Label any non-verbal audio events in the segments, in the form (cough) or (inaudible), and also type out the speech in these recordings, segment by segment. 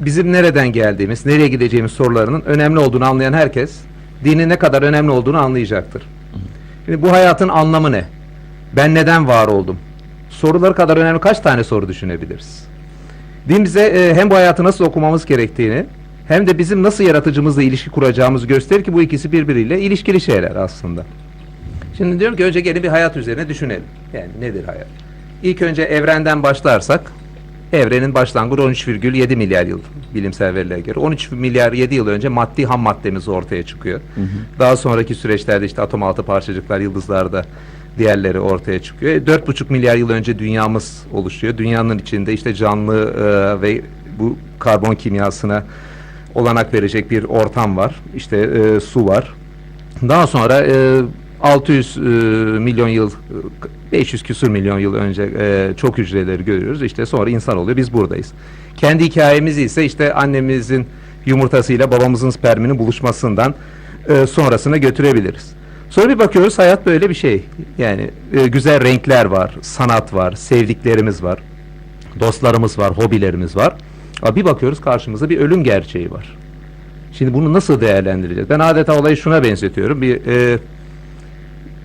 bizim nereden geldiğimiz, nereye gideceğimiz sorularının önemli olduğunu anlayan herkes dinin ne kadar önemli olduğunu anlayacaktır. Şimdi bu hayatın anlamı ne? Ben neden var oldum? Soruları kadar önemli kaç tane soru düşünebiliriz? Din bize e, hem bu hayatı nasıl okumamız gerektiğini hem de bizim nasıl yaratıcımızla ilişki kuracağımızı gösterir ki bu ikisi birbiriyle ilişkili şeyler aslında. Şimdi diyorum ki önce gelin bir hayat üzerine düşünelim. Yani nedir hayat? İlk önce evrenden başlarsak evrenin başlangıcı 13,7 milyar yıl bilimsel verilere göre. 13 milyar 7 yıl önce maddi ham maddemiz ortaya çıkıyor. Daha sonraki süreçlerde işte atom altı parçacıklar yıldızlarda diğerleri ortaya çıkıyor. E, 4,5 milyar yıl önce dünyamız oluşuyor. Dünyanın içinde işte canlı e, ve bu karbon kimyasına olanak verecek bir ortam var. İşte e, su var. Daha sonra e, 600 e, milyon yıl, e, 500 küsur milyon yıl önce e, çok hücreleri görüyoruz. İşte sonra insan oluyor. Biz buradayız. Kendi hikayemiz ise işte annemizin yumurtasıyla babamızın sperminin buluşmasından e, sonrasına götürebiliriz. Sonra bir bakıyoruz hayat böyle bir şey. Yani e, güzel renkler var, sanat var, sevdiklerimiz var, dostlarımız var, hobilerimiz var. Ama bir bakıyoruz karşımızda bir ölüm gerçeği var. Şimdi bunu nasıl değerlendireceğiz? Ben adeta olayı şuna benzetiyorum. Bir e,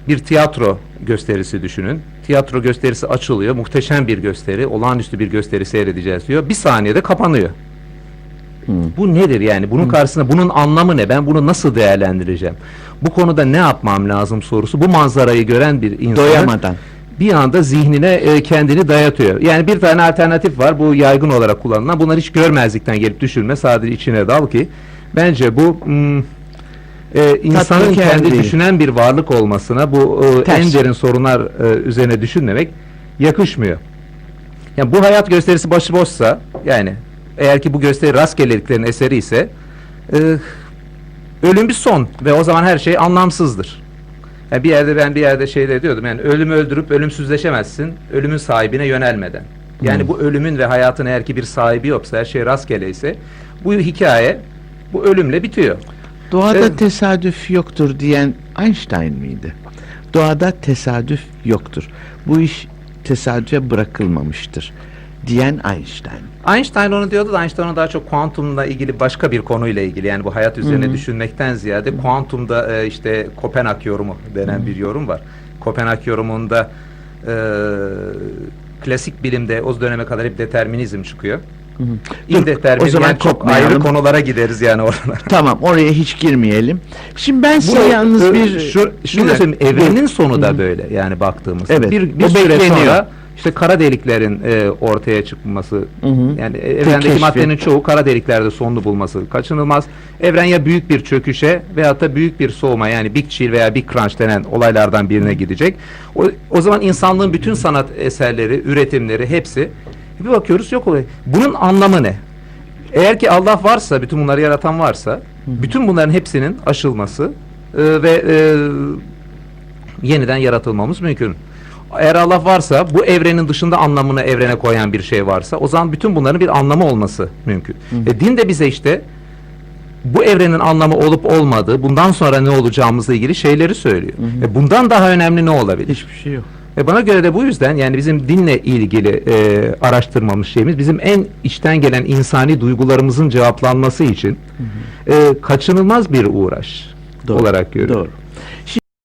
bir tiyatro gösterisi düşünün. Tiyatro gösterisi açılıyor. Muhteşem bir gösteri, olağanüstü bir gösteri seyredeceğiz diyor. Bir saniyede kapanıyor. Bu nedir yani? Bunun karşısında bunun anlamı ne? Ben bunu nasıl değerlendireceğim? Bu konuda ne yapmam lazım sorusu. Bu manzarayı gören bir insan Doyamadan. bir anda zihnine e, kendini dayatıyor. Yani bir tane alternatif var. Bu yaygın olarak kullanılan. Bunları hiç görmezlikten gelip düşünme. Sadece içine dal ki. Bence bu hmm, e, insanın Tatminkar kendi değil. düşünen bir varlık olmasına bu e, Ters. en derin sorunlar e, üzerine düşünmemek yakışmıyor. Yani bu hayat gösterisi başıboşsa yani eğer ki bu gösteri rastgeleliklerin eseri ise e, ölüm bir son ve o zaman her şey anlamsızdır. Yani bir yerde ben bir yerde şeyde diyordum yani ölümü öldürüp ölümsüzleşemezsin ölümün sahibine yönelmeden. Yani Hmm. bu ölümün ve hayatın eğer ki bir sahibi yoksa her şey rastgele ise bu hikaye bu ölümle bitiyor. Doğada Evet. tesadüf yoktur diyen Einstein miydi? Doğada tesadüf yoktur. Bu iş tesadüfe bırakılmamıştır diyen Einstein. Einstein onu diyordu da Einstein onu daha çok kuantumla ilgili başka bir konuyla ilgili yani bu hayat üzerine Hı hı. düşünmekten ziyade kuantumda e, işte Kopenhag yorumu denen bir yorum var. Kopenhag yorumunda e, klasik bilimde o döneme kadar hep determinizm çıkıyor. O zaman yani çok ayrı konulara gideriz yani oralara. (laughs) Tamam oraya hiç girmeyelim. Şimdi ben size yalnız e, bir... şu, şunu da söyleyeyim, evrenin sonu da böyle yani baktığımızda. Evet, Bir, bir süre bekleniyor. sonra işte kara deliklerin e, ortaya çıkması Hı hı. yani evrendeki keşfi. maddenin çoğu kara deliklerde sonunu bulması kaçınılmaz. Evren ya büyük bir çöküşe veyahut da büyük bir soğuma yani Big Chill veya Big Crunch denen olaylardan birine gidecek. O, o zaman insanlığın bütün sanat eserleri, üretimleri hepsi bir bakıyoruz yok oluyor. Bunun anlamı ne? Eğer ki Allah varsa, bütün bunları yaratan varsa, bütün bunların hepsinin aşılması e, ve e, yeniden yaratılmamız mümkün. Eğer Allah varsa, bu evrenin dışında anlamını evrene koyan bir şey varsa, o zaman bütün bunların bir anlamı olması mümkün. E, din de bize işte bu evrenin anlamı olup olmadığı, bundan sonra ne olacağımızla ilgili şeyleri söylüyor. E, bundan daha önemli ne olabilir? Hiçbir şey yok. E bana göre de bu yüzden yani bizim dinle ilgili e, araştırmamız şeyimiz bizim en içten gelen insani duygularımızın cevaplanması için e, kaçınılmaz bir uğraş Doğru, olarak görüyorum. doğru.